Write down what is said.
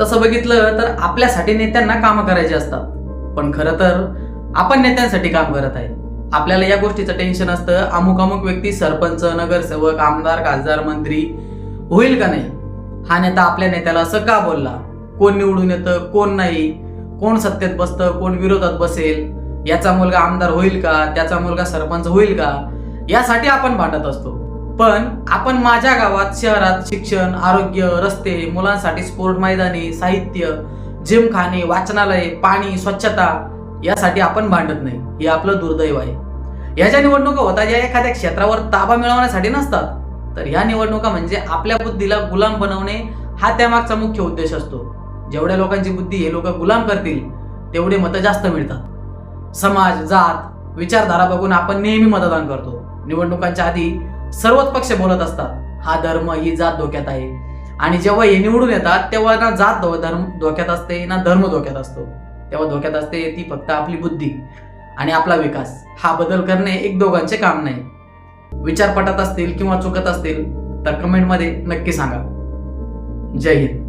तसं बघितलं तर आपल्यासाठी नेत्यांना कामं करायची असतात. पण खरं तर आपण नेत्यांसाठी काम करत आहे. आपल्याला या गोष्टीचं टेन्शन असतं. अमुक अमुक व्यक्ती सरपंच नगरसेवक आमदार खासदार मंत्री होईल का नाही? हा नेता आपल्या नेत्याला असं का बोलला? कोण निवडून येतं? कोण नाही? कोण सत्तेत बसतं? कोण विरोधात बसेल? याचा मुलगा आमदार होईल का? त्याचा मुलगा सरपंच होईल का? यासाठी आपण भांडत असतो. पण आपण माझ्या गावात शहरात शिक्षण आरोग्य रस्ते मुलांसाठी स्पोर्ट मैदाने साहित्य जिमखाने वाचनालय पाणी स्वच्छता यासाठी आपण भांडत नाही. हे आपलं दुर्दैव आहे. ह्या निवडणुका होतात या एखाद्या क्षेत्रावर ताबा मिळवण्यासाठी नसतात. तर ह्या निवडणुका म्हणजे आपल्या बुद्धीला गुलाम बनवणे हा त्यामागचा मुख्य उद्देश असतो. जेवढ्या लोकांची बुद्धी हे लोक गुलाम करतील तेवढे मतं जास्त मिळतात. समाज जात विचारधारा बघून आपण नेहमी मतदान करतो. निवडणुकांच्या आधी सर्वच पक्ष बोलत असतात हा धर्म ही जात धोक्यात आहे. आणि जेव्हा हे निवडून येतात तेव्हा ना जात धो- धर्म धोक्यात असते ना धर्म धोक्यात असतो. तेव्हा धोक्यात असते ती फक्त आपली बुद्धी आणि आपला विकास. हा बदल करणे एक दोघांचे काम नाही. विचार पटत असतील किंवा चुकत असतील तर कमेंटमध्ये नक्की सांगा. जय हिंद.